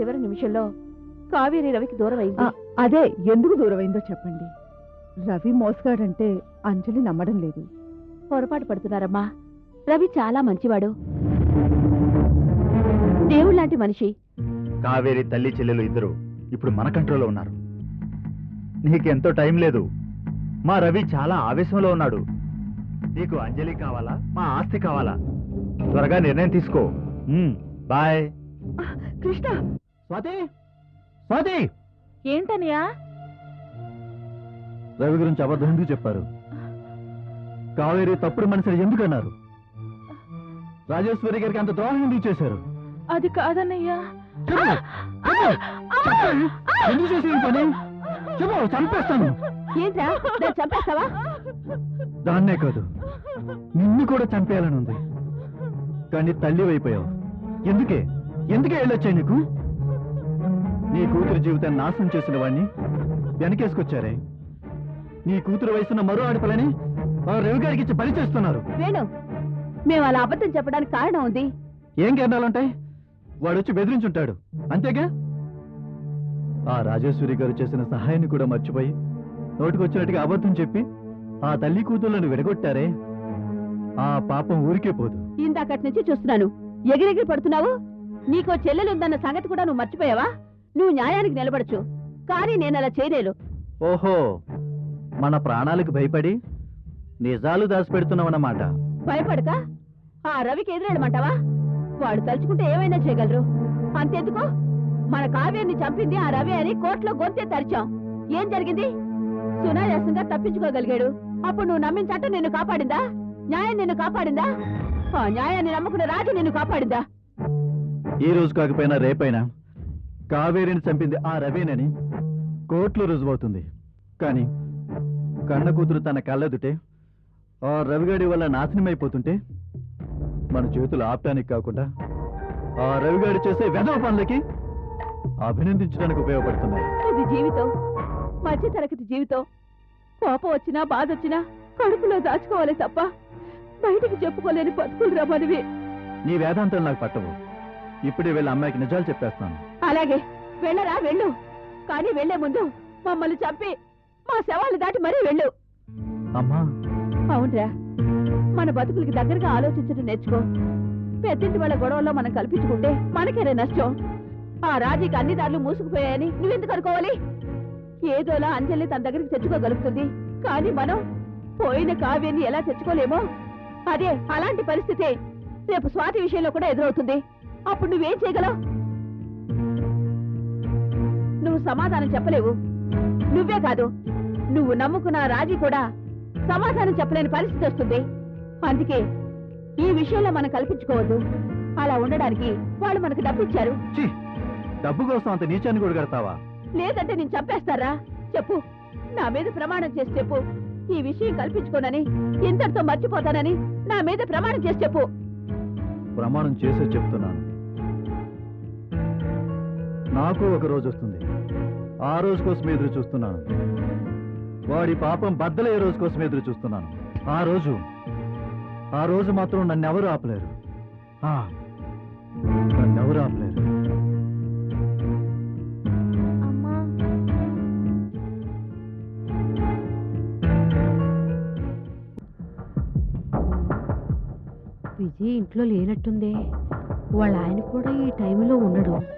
చివరి నిమిషంలో కావేరి రవికి దూరం అయింది ఆ, అదే ఎందుకు దూరమైందో చెప్పండి. రవి మోసగాడంటే అంజలి నమ్మడం లేదు. పొరపాటు పడుతున్నారమ్మా. రవి చాలా మంచివాడు. దేవుడు లాంటి మనిషి. కావేరి తల్లి చెల్లెలు ఇద్దరు ఇప్పుడు మన కంట్రోల్లో ఉన్నారు. నీకెంతో టైం లేదు. మా రవి చాలా ఆవేశంలో ఉన్నాడు. నీకు అంజలి కావాలా? మా ఆస్తి కావాలా? త్వరగా నిర్ణయం తీసుకో. బాయ్. కృష్ణ! స్వాతి? స్వాతి! ఏంటనియా? రవి గురించి అబద్ధం ఎందుకు చెప్పారు? కావేరి తప్పుడు మనిషిని ఎందుకు అన్నారు రాజేశ్వరి గారికి అంత ద్రోహం ఎందుకు చేశారు? అది కాదన్నయ్యా. చెప్పు, చెప్పు. ఎందుకు చేసి పని? చెప్పు చంపేస్తాను. ఏంట్రా? చంపేస్తావా? దాన్నే కాదు నిన్ను కూడా చంపేయాలని ఉంది. కానీ తల్లి అయిపోయావు. ఎందుకే? ఎందుకే వెళ్ళొచ్చాయి నీకు? నీ కూతురు జీవితాన్ని నాశనం చేసిన వాడిని వెనకేసుకొచ్చారే. నీ కూతురు వయసున్న మరో ఆడపిల్లని ఆ రవిగారికి ఇచ్చి పని చేస్తున్నారు. వేణు మేము అలా అబద్ధం చెప్పడానికి కారణం ఉంది. ఏం కారణాలుంటాయి? వాడు వచ్చి బెదిరించుంటాడు. అంతేగా? ఆ రాజేశ్వరి గారు చేసిన సహాయాన్ని కూడా మర్చిపోయి నోటికొచ్చినట్టుగా అబద్ధం చెప్పి ఆ తల్లి కూతుర్లను విడగొట్టారే. ఆ పాపం ఊరికే పోదు. ఇందాకటి నుంచి చూస్తున్నాను. ఎగిరెగిరి పడుతున్నావు? నీకో చెల్లెలు ఉందన్న సంగతి కూడా నువ్వు మర్చిపోయావా? నువ్వు న్యాయానికి నిలబడచ్చు. కానీ నేను అలా చేయలేను. ఓహో మన ప్రాణాలకు భయపడి నిజాలు దాచిపెడుతున్నామన్నమాట భయపడక. ఆ రవికి ఎదురెళ్ళమంటావా? వాడు తలుచుకుంటే ఏమైనా చేయగలరు? అంతెందుకు? మన కావ్యాన్ని చంపింది ఆ రవి అని కోర్టులో గొంతే తరిచాం. ఏం జరిగింది? సునాయాసంగా తప్పించుకోగలిగాడు. అప్పుడు నువ్వు నమ్మిన చట్టం నిన్ను కాపాడిందా? న్యాయం నిన్ను కాపాడిందా? ఆ న్యాయాన్ని నమ్ముకున్న రాజు నిన్ను కాపాడిందా? ఈ రోజు కాకపోయినా రేపైనా కావేరిని చంపింది ఆ రవేనని కోర్టులో రుజువవుతుంది. కానీ కన్న కూతురు తన కళ్ళెదుటే ఆ రవిగాడి వల్ల నాశనమైపోతుంటే మన చేతులు ఆపటానికి కాకుండా ఆ రవిగాడి చేసే వెధవ పనులకి అభినందించడానికి ఉపయోగపడుతున్నాయి. ఇది జీవితం. మధ్య తరగతి జీవితం. కోపం వచ్చినా బాధ వచ్చినా కడుపులో దాచుకోవాలి తప్ప బయటికి చెప్పుకోలేని బతుకులు రమ్మనివి నీ వేదాంతం నాకు పట్టవు. ఇప్పుడే వెళ్ళి అమ్మాయికి నిజాలు చెప్పేస్తాను. అలాగే వెళ్ళరా వెళ్ళు. కానీ వెళ్ళే ముందు మమ్మల్ని చంపి మా శవాలు దాటి మరీ వెళ్ళు. అమ్మా. అవునరా మన బతుకులకి దగ్గరగా ఆలోచించడం నేర్చుకో. పెద్దింటి వాళ్ళ గొడవల్లో మనం కల్పించుకుంటే మనకేరే నష్టం? ఆ రాజీకి అన్ని దారులు మూసుకుపోయాయని నువ్వెందుకు అనుకోవాలి? ఏదోలా అంజలి తన దగ్గరికి తెచ్చుకోగలుగుతుంది కానీ మనం పోయిన కావ్యాన్ని ఎలా తెచ్చుకోలేమో? అదే అలాంటి పరిస్థితి రేపు స్వాతి విషయంలో కూడా ఎదురవుతుంది. అప్పుడు నువ్వేం చేయగలవు? నువ్వు సమాధానం చెప్పలేవు. నువ్వే కాదు నువ్వు నమ్ముకున్న రాజీ కూడా సమాధానం చెప్పలేని పరిస్థితి వస్తుంది. అందుకే ఈ విషయంలో మనం కల్పించుకోవద్దు. అలా ఉండడానికి వాళ్ళు మనకు డబ్బిచ్చారు. ఛీ డబ్బు కోసం అంత నీచాన్ని కూడా కడతావా లేదంటే నేను చంపేస్తారా? చెప్పు. నా మీద ప్రమాణం చేసి చెప్పు. ఈ విషయం కల్పించుకోనని ఇంతటితో మర్చిపోతానని నా మీద ప్రమాణం చేసి చెప్పు. ప్రమాణం చేసే చెప్తున్నాను. నాకు ఒక రోజు వస్తుంది. ఆ రోజు కోసం ఎదురు చూస్తున్నాను. వాడి పాపం బద్దలయ్యే రోజు కోసం ఎదురు చూస్తున్నాను. ఆ రోజు ఆ రోజు మాత్రం నన్ను ఎవరు ఆపలేరు. నన్ను ఎవరు ఆపలేరు. విజయ్ ఇంట్లో లేనట్టుందే. వాళ్ళ ఆయన కూడా ఈ టైంలో ఉండడు.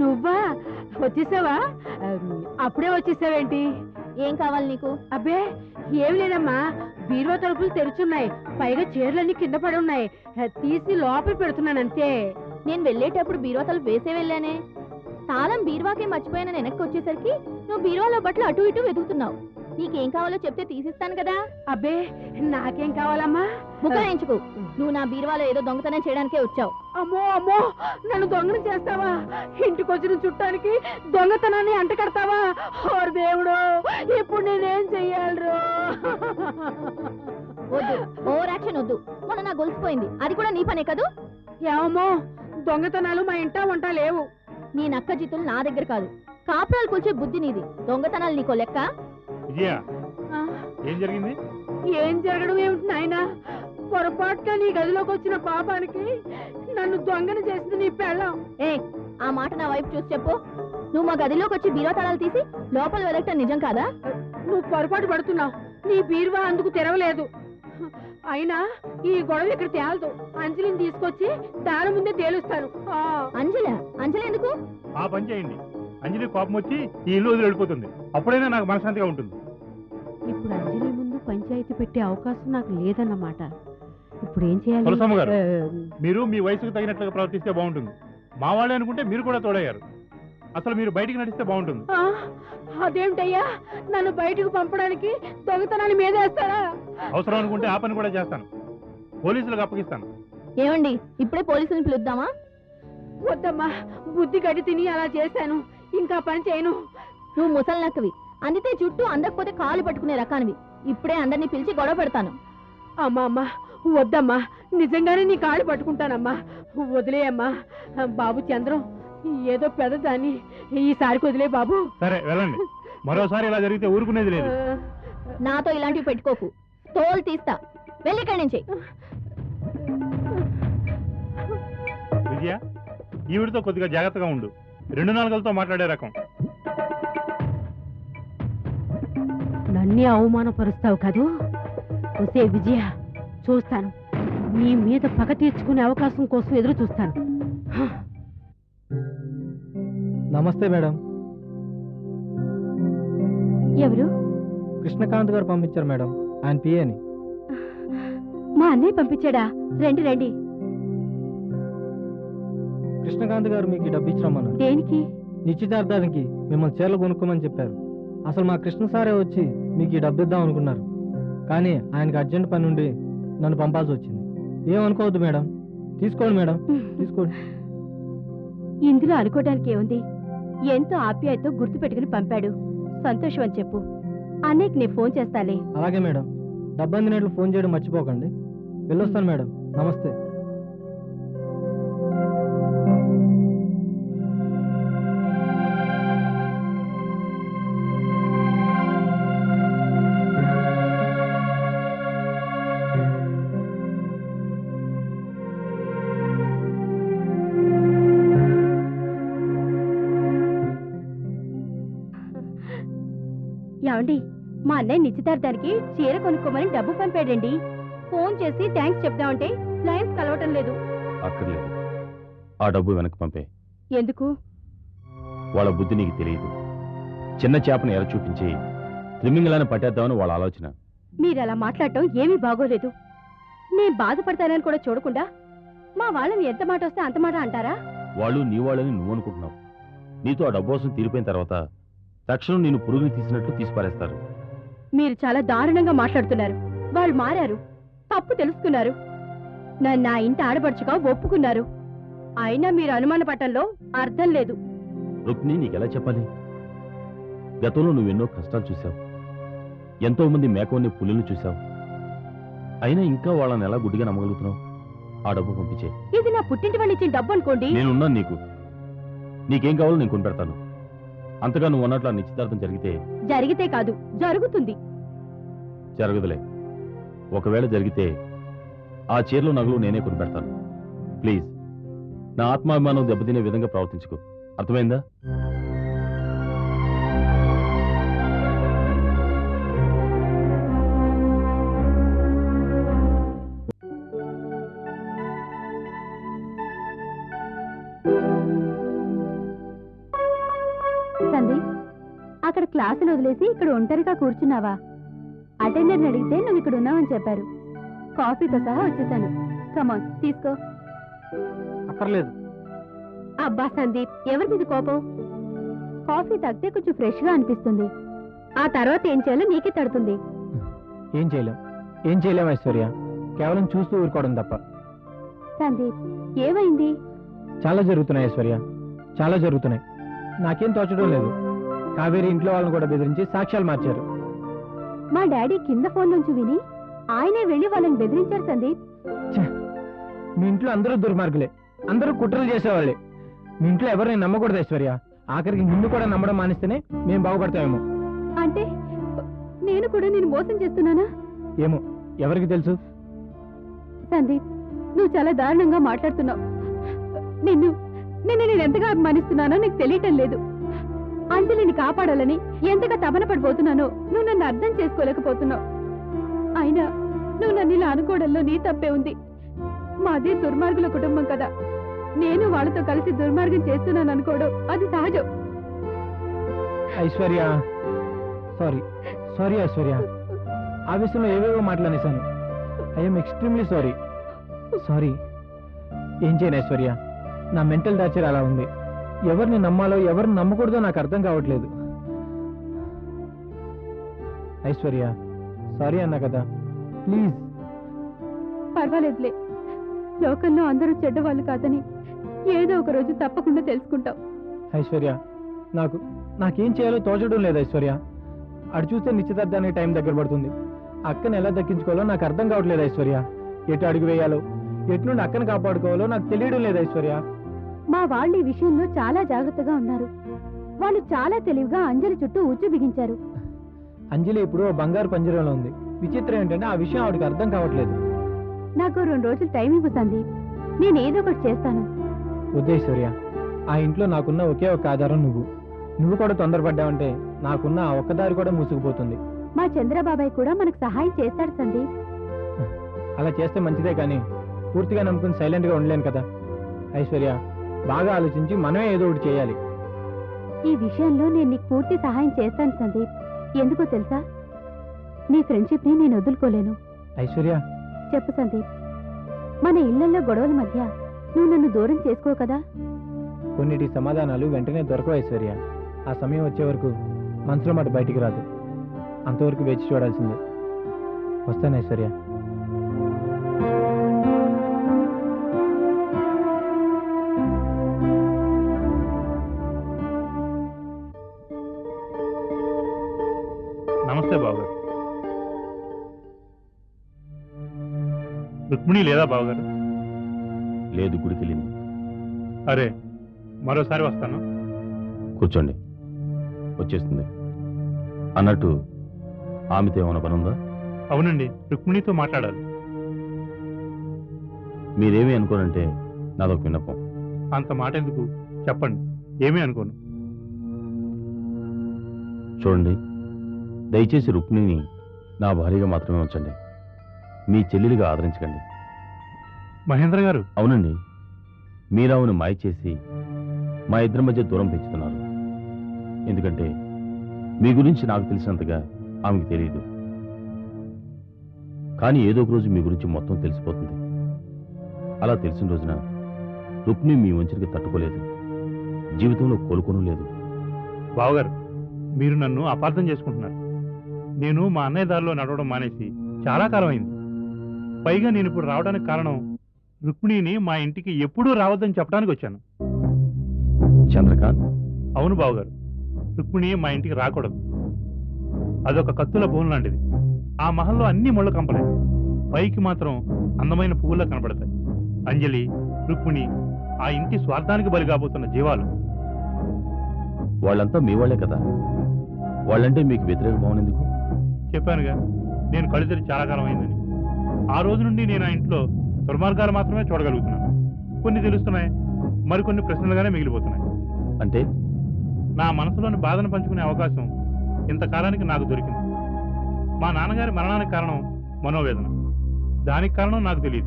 నువ్వా? వచ్చేసావా? అప్పుడే వచ్చేసావేంటి? ఏం కావాలి నీకు? అబ్బే ఏం లేదమ్మా. బీరువా తలుపులు తెరుచున్నాయి. పైగా చీరలన్నీ కింద పడి ఉన్నాయి. తీసి లోపల పెడుతున్నాను అంతే. నేను వెళ్ళేటప్పుడు బీరువా తలుపు వేసే వెళ్ళానే. తాళం బీరువాకే మర్చిపోయిన వెనక్కి వచ్చేసరికి నువ్వు బీరువాలో బట్టలు అటు ఇటు వెతుకుతున్నావు. నీకేం కావాలో చెప్తే తీసిస్తాను కదా. అబ్బే నాకేం కావాలమ్మా? బుకాయించుకు నువ్వు నా బీరువాలో ఏదో దొంగతనం చేయడానికే వచ్చావు. అమ్మో అమ్మో నన్ను దొంగను చేస్తావా? ఇంటికి వచ్చిన చుట్టానికి దొంగతనాన్ని అంటకడతావా? ఓర్ దేవుడు ఇప్పుడు నేనేం చెయ్యాలరు? వద్దు ఓవర్ యాక్షన్ వద్దు. మొన్న నా గొలిసిపోయింది అది కూడా నీ పనే కదూ? ఏమో దొంగతనాలు మా ఇంటా వంట లేవు. నీ నక్క జీతులు నా దగ్గర కాదు. కాపురాలు కూల్చే బుద్ధి నీది. దొంగతనాలు నీకో లెక్క? విజయ ఆ, ఏం జరిగింది? ఏం జరగడం ఏమిటి నాయనా? పొరపాటుగా నీ గదిలోకి వచ్చిన పాపానికి నన్ను దొంగను చేసింది నీ పెళ్ళం. ఏ ఆ మాట నా వైపు చూసి చెప్పు. నువ్వు మా గదిలోకి వచ్చి బీరో తాళాలు తీసి లోపల వెదకటం నిజం కాదా? నువ్వు పొరపాటు పడుతున్నావు. నీ బీరువా అందుకు తెరవలేదు. అయినా ఈ గొడవ ఇక్కడ తేలదు. అంజలిని తీసుకొచ్చి దాని ముందే తేలుస్తాను. ఆ, అంజల అంజలి ఎందుకు? ఆ పని చేయండి. అంజలి కోపం వచ్చి ఈ ఇల్లు వదిలి వెళ్ళిపోతుంది. అప్పుడైనా నాకు మనశ్శాంతిగా ఉంటుంది. ఇప్పుడు అంజలి ముందు పంచాయతీ పెట్టే అవకాశం నాకు లేదన్నమాట. ఇప్పుడు ఏం తులసమ్మ గారు. చేయాలి మీరు మీ వయసుకు తగినట్లుగా ప్రవర్తిస్తే బాగుంటుంది. మా వాళ్ళే అనుకుంటే మీరు కూడా తోడయ్యారు. అసలు మీరు బయటికి నడిస్తే బాగుంటుంది. ఆ, అదేమిటయ్యా? నన్ను బయటకు పంపడానికి దొంగతనాన్ని మీదేస్తారా అవసరం అనుకుంటే ఆ పని కూడా చేస్తాను. పోలీసులకు అప్పగిస్తాను. ఏమండి ఇప్పుడే పోలీసుని పిలుద్దామా? వద్దమ్మా బుద్ధి గడ్డి తిని అలా చేశాను. ఇంకా పని చేయను. నువ్వు ముసలి నక్కవి అందితే చుట్టూ అందకపోతే కాలు పట్టుకునే రకానివి. ఇప్పుడే అందరినీ పిలిచి గొడవ పెడతాను. అమ్మా అమ్మా వద్దమ్మా. నిజంగానే నీ కాళ్ళు పట్టుకుంటానమ్మా. వదిలేయమ్మా బాబు చంద్రం ఏదో పెద్దదాన్ని ఈసారికి వదిలే బాబు. సరే వెళ్ళండి. మరోసారి ఇలా జరిగితే ఊరుకునేది లేదు. నాతో ఇలాంటివి పెట్టుకోకు. తోలు తీస్తా. వెళ్ళి ఇక్కడి నుంచి. విజయ ఈవిడితో కొద్దిగా జాగ్రత్తగా ఉండు. రెండు నాలుగులతో మాట్లాడే రకం. నన్నే అవమానపరుస్తావు కదూ? వసే విజయ చూస్తాను. నీ మీద పగ తీర్చుకునే అవకాశం కోసం ఎదురు చూస్తాను. నమస్తే మేడం. ఎవరు? కృష్ణకాంత్ గారు పంపించారు మేడం. ఆయన పిఏని మా అన్నయ్య పంపించాడా? రండి రండి. కృష్ణకాంత్ గారు మీకు డబ్బు ఇచ్చిరమ్మన్నారు. దేనికి? నిశ్చితార్థానికి మిమ్మల్ని చీరలు కొనుక్కోమని చెప్పారు. అసలు మా కృష్ణ సారే వచ్చి మీకు ఈ డబ్బు ఇద్దాం అనుకున్నారు. కానీ ఆయనకి అర్జెంట్ పని ఉండి నన్ను పంపాల్సి వచ్చింది. ఏమనుకోవద్దు మేడం. తీసుకోండి మేడం. తీసుకోండి. ఇందులో అనుకోవడానికి ఏముంది? ఎంతో ఆప్యాయతో గుర్తు పెట్టుకుని పంపాడు. సంతోషం అని చెప్పు. అన్నయ్యకి నేను ఫోన్ చేస్తాలే. అలాగే మేడం. డబ్బు అందినట్లు ఫోన్ చేయడం మర్చిపోకండి. వెళ్ళొస్తాను మేడం. నమస్తే. అన్నయ్య నిశ్చితార్థానికి చీర కొనుక్కోమని డబ్బు పంపాడండి. ఫోన్ చేసి థ్యాంక్స్ చెప్దామంటే లైన్స్ కలవటం లేదు. అక్కర్లేదు. ఆ డబ్బు వెనక్కి పంపే. ఎందుకు? వాళ్ళ బుద్ధి నీకు తెలియదు. చిన్న చేపను ఎర చూపించి త్రిమింగలాన్ని పట్టేద్దామని వాళ్ళ ఆలోచన. మీరు అలా మాట్లాడటం ఏమీ బాగోలేదు. నేను బాధపడతానని కూడా చూడకుండా మా వాళ్ళని ఎంత మాట వస్తే అంత మాట అంటారా? వాళ్ళు నీ వాళ్ళని నువ్వు అనుకుంటున్నావు. నీతో ఆ డబ్బు కోసం తీరిపోయిన తర్వాత తక్షణం నేను పురుగుని తీసినట్లు తీసి పారేస్తారు మీరు చాలా దారుణంగా మాట్లాడుతున్నారు. వాళ్ళు మారారు. తప్పు తెలుసుకున్నారు. నన్ను నా ఇంటి ఆడపడుచుగా ఒప్పుకున్నారు. అయినా మీరు అనుమాన పట్టంలో అర్థం లేదు. రుక్ని నీకెలా చెప్పాలి? గతంలో నువ్వెన్నో కష్టాలు చూశావు. ఎంతో మంది మేకవని పులులను చూశావు. అయినా ఇంకా వాళ్ళని ఎలా గుడ్డిగా నమ్మగలుగుతున్నావు? ఆ డబ్బు పంపించే. ఇది నా పుట్టింటి వాళ్ళు ఇచ్చిన డబ్బు అనుకోండి. నేనున్నాను నీకు. నీకేం కావాలో నేను కొనిపెడతాను అంతగా నువ్వు అన్నట్లు నిశ్చితార్థం జరిగితే జరిగితే కాదు జరుగుతుంది. జరగదులే. ఒకవేళ జరిగితే ఆ చీరలు నగలు నేనే కొనిపెడతాను. ప్లీజ్ నా ఆత్మాభిమానం దెబ్బతినే విధంగా ప్రవర్తించుకో. అర్థమైందా? ఇక్కడ ఒంటరిగా కూర్చున్నావా? అటెండర్ని అడిగితే నువ్వు ఇక్కడ ఉన్నావని చెప్పారు. కాఫీతో సహా వచ్చేసాను. కమాన్ తీసుకో. అక్కర్లేదు. అబ్బా సందీప్ ఎవరి మీద కోపం? కాఫీ తాగితే కొంచెం ఫ్రెష్గా అనిపిస్తుంది. ఆ తర్వాత ఏం చేయాలో నీకే తడుతుంది. ఏం చేయలేం. ఏం చేయలేం ఐశ్వర్య. కేవలం చూస్తూ ఊరుకోవడం తప్ప. సందీప్ ఏమైంది? చాలా జరుగుతున్నాయి ఐశ్వర్య. చాలా జరుగుతున్నాయి. నాకేం తోచడం లేదు. కావేరి ఇంట్లో వాళ్ళని కూడా బెదిరించి సాక్ష్యాలు మార్చారు. మా డాడీ కింద ఫోన్ నుంచి విని ఆయనే వెళ్ళి వాళ్ళని బెదిరించారు సందీప్. మీ ఇంట్లో అందరూ దుర్మార్గులే. అందరూ కుట్రలు చేసేవాళ్ళే. మీ ఇంట్లో ఎవరిని నమ్మకూడదు ఐశ్వర్య. ఆఖరికి నిన్ను కూడా నమ్మడం మానేస్తేనే మేము బాగుపడతామేమో. అంటే నేను కూడా నేను మోసం చేస్తున్నానా? ఏమో ఎవరికి తెలుసు? సందీప్ నువ్వు చాలా దారుణంగా మాట్లాడుతున్నావు. నిన్ను నిన్ను నేను ఎంతగా అభిమానిస్తున్నానో నీకు తెలియటం లేదు. అంజలిని కాపాడాలని ఎంతగా తపన పడిపోతున్నానో నువ్వు నన్ను అర్థం చేసుకోలేకపోతున్నావు. అయినా నువ్వు నన్ను ఇలా అనుకోవడంలో నీ తప్పే ఉంది. మాది దుర్మార్గుల కుటుంబం కదా. నేను వాళ్ళతో కలిసి దుర్మార్గం చేస్తున్నాను అనుకోవడం అది సహజం. Aishwarya sorry sorry Aishwarya. ఆ విషయంలో ఏవేవో మాట్లాడేశాను. I'm extremely sorry. సారీ. ఏం చేయను ఐశ్వర్య? నా మెంటల్ టార్చర్ అలా ఉంది. ఎవరిని నమ్మాలో ఎవరిని నమ్మకూడదో నాకు అర్థం కావట్లేదు. ఐశ్వర్య సారీ అన్నా కదా. ప్లీజ్. పర్వాలేదులే. లోకంలో అందరూ చెడ్డవాళ్ళు కాదని ఏదో ఒక రోజు తప్పకుండా తెలుసుకుంటాం. ఐశ్వర్య నాకు నాకేం చేయాలో తోచడం లేదు ఐశ్వర్య. అటు చూస్తే నిశ్చితార్థానికి టైం దగ్గర పడుతుంది. అక్కని ఎలా దక్కించుకోవాలో నాకు అర్థం కావట్లేదు ఐశ్వర్య. ఎటు అడుగు వేయాలో ఎటు నుండి అక్కని కాపాడుకోవాలో నాకు తెలియడం లేదు ఐశ్వర్య. మా వాళ్ళు ఈ విషయంలో చాలా జాగ్రత్తగా ఉన్నారు. వాళ్ళు చాలా తెలివిగా అంజలి చుట్టూ ఉచ్చు బిగించారు. అంజలి ఇప్పుడు ఓ బంగారు పంజరంలో ఉంది. విచిత్రం ఏంటంటే ఆ విషయం ఆవిడకి అర్థం కావట్లేదు. నాకు రెండు రోజులు టైం ఇవ్వు సందీప్. నేను ఏదో ఒకటి చేస్తాను. వద్దు ఐశ్వర్య ఆ ఇంట్లో నాకున్న ఒకే ఒక ఆధారం నువ్వు. నువ్వు కూడా తొందరపడ్డావంటే నాకున్న ఆ ఒక్కదారి కూడా మూసుకుపోతుంది. మా చంద్రబాబాయ్ కూడా మనకు సహాయం చేస్తాడు సందీప్. అలా చేస్తే మంచిదే కానీ పూర్తిగా నమ్ముకుని సైలెంట్గా ఉండలేను కదా. ఐశ్వర్య బాగా ఆలోచించి మనమే ఏదో ఒకటి చేయాలి. ఈ విషయంలో నేను నీకు పూర్తి సహాయం చేస్తాను సందీప్. ఎందుకో తెలుసా? నీ ఫ్రెండ్షిప్ని నేను వదులుకోలేను. ఐశ్వర్య. చెప్పు సందీప్. మన ఇళ్ళలో గొడవల మధ్య నువ్వు నన్ను దూరం చేసుకో కదా? కొన్నిటి సమాధానాలు వెంటనే దొరకవు ఐశ్వర్య. ఆ సమయం వచ్చే వరకు మనసులో మాట బయటికి రాదు. అంతవరకు వేచి చూడాల్సిందే. వస్తాను ఐశ్వర్య. రుక్మిణి లేదా బావగారు? లేదు గుడికెళ్ళింది అరే మరోసారి వస్తాను. కూర్చోండి. వచ్చేస్తుంది. అన్నట్టు ఆమెతో ఏమైనా పనుందా అవునండి రుక్మిణితో మాట్లాడాలి. మీరేమీ అనుకోనంటే నాదొక విన్నపం. అంత మాట ఎందుకు చెప్పండి ఏమీ అనుకోను. చూడండి దయచేసి రుక్మిణిని నా భార్యగా మాత్రమే ఉంచండి. మీ చెల్లెలిగా ఆదరించకండి. మహేంద్ర గారు. అవునండి. మీరావుని మాయ చేసి మా ఇద్దరి మధ్య దూరం పెంచుతున్నారు. ఎందుకంటే మీ గురించి నాకు తెలిసినంతగా ఆమెకు తెలియదు. కానీ ఏదో ఒక రోజు మీ గురించి మొత్తం తెలిసిపోతుంది. అలా తెలిసిన రోజున రుక్మిణి మీ వంచరికి తట్టుకోలేదు. జీవితంలో కోలుకోను లేదు. బావగారు మీరు నన్ను అపార్థం చేసుకుంటున్నారు. నేను మా అన్నయ్య దారిలో నడవడం మానేసి చాలా కాలం అయింది. పైగా నేను ఇప్పుడు రావడానికి కారణం రుక్మిణిని మా ఇంటికి ఎప్పుడూ రావద్దని చెప్పడానికి వచ్చాను. చంద్రకాంత్? అవును బావగారు రుక్మిణి మా ఇంటికి రాకూడదు. అదొక కత్తుల భూమి లాంటిది. ఆ మహల్లో అన్ని ముళ్ళ కంపలే. పైకి మాత్రం అందమైన పువ్వులా కనపడతాయి అంజలి రుక్మిణి ఆ ఇంటి స్వార్థానికి బలి కాబోతున్న జీవాలు. వాళ్ళంతా మీ వాళ్ళే కదా? వాళ్ళంటే మీకు వ్యతిరేక భావన ఎందుకు చెప్పానుగా నేను కళ్ళు తెరిచి చాలా కాలం అయిందని. ఆ రోజు నుండి నేను ఆ ఇంట్లో దుర్మార్గాలు మాత్రమే చూడగలుగుతున్నాను. కొన్ని తెలుస్తున్నాయి మరికొన్ని ప్రశ్నలుగానే మిగిలిపోతున్నాయి. అంటే? నా మనసులోని బాధను పంచుకునే అవకాశం ఇంతకాలానికి నాకు దొరికింది. మా నాన్నగారి మరణానికి కారణం మనోవేదన. దానికి కారణం నాకు తెలియదు.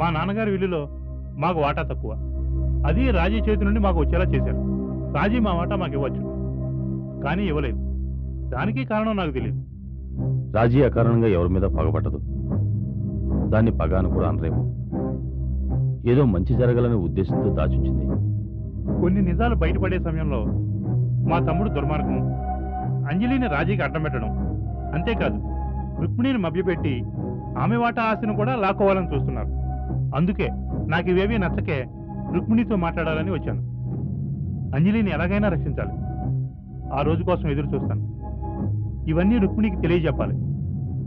మా నాన్నగారి విల్లులో మాకు వాటా తక్కువ. అది రాజీ చేతి నుండి మాకు వచ్చేలా చేశారు. రాజీ మా వాటా మాకు ఇవ్వచ్చు. కానీ ఇవ్వలేదు. దానికి కారణం నాకు తెలియదు. రాజీ అకారణంగా ఎవరి మీద పగబట్టదు దాన్ని పగ కూడా అనరేమో. ఏదో మంచి జరగాలనే ఉద్దేశంతో దాచుంచింది. కొన్ని నిజాలు బయటపడే సమయంలో మా తమ్ముడు దుర్మార్గం. అంజలిని రాజీకి అడ్డం పెట్టడం. అంతేకాదు రుక్మిణిని మభ్యపెట్టి ఆమె వాటా ఆశను కూడా లాక్కోవాలని చూస్తున్నారు. అందుకే నాకు ఇవేవీ నచ్చకే రుక్మిణితో మాట్లాడాలని వచ్చాను. అంజలిని ఎలాగైనా రక్షించాలి. ఆ రోజు కోసం ఎదురు చూస్తాను. ఇవన్నీ రుక్మిణికి తెలియజెప్పాలి.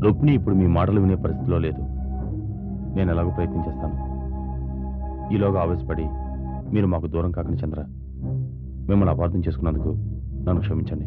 రుక్మిణి ఇప్పుడు మీ మాటలు వినే పరిస్థితిలో లేదు. నేను ఎలాగో ప్రయత్నం చేస్తాను. ఈలోగా ఆవేశపడి మీరు మాకు దూరం కాకండి చంద్ర. మిమ్మల్ని అపార్థం చేసుకున్నందుకు నన్ను క్షమించండి.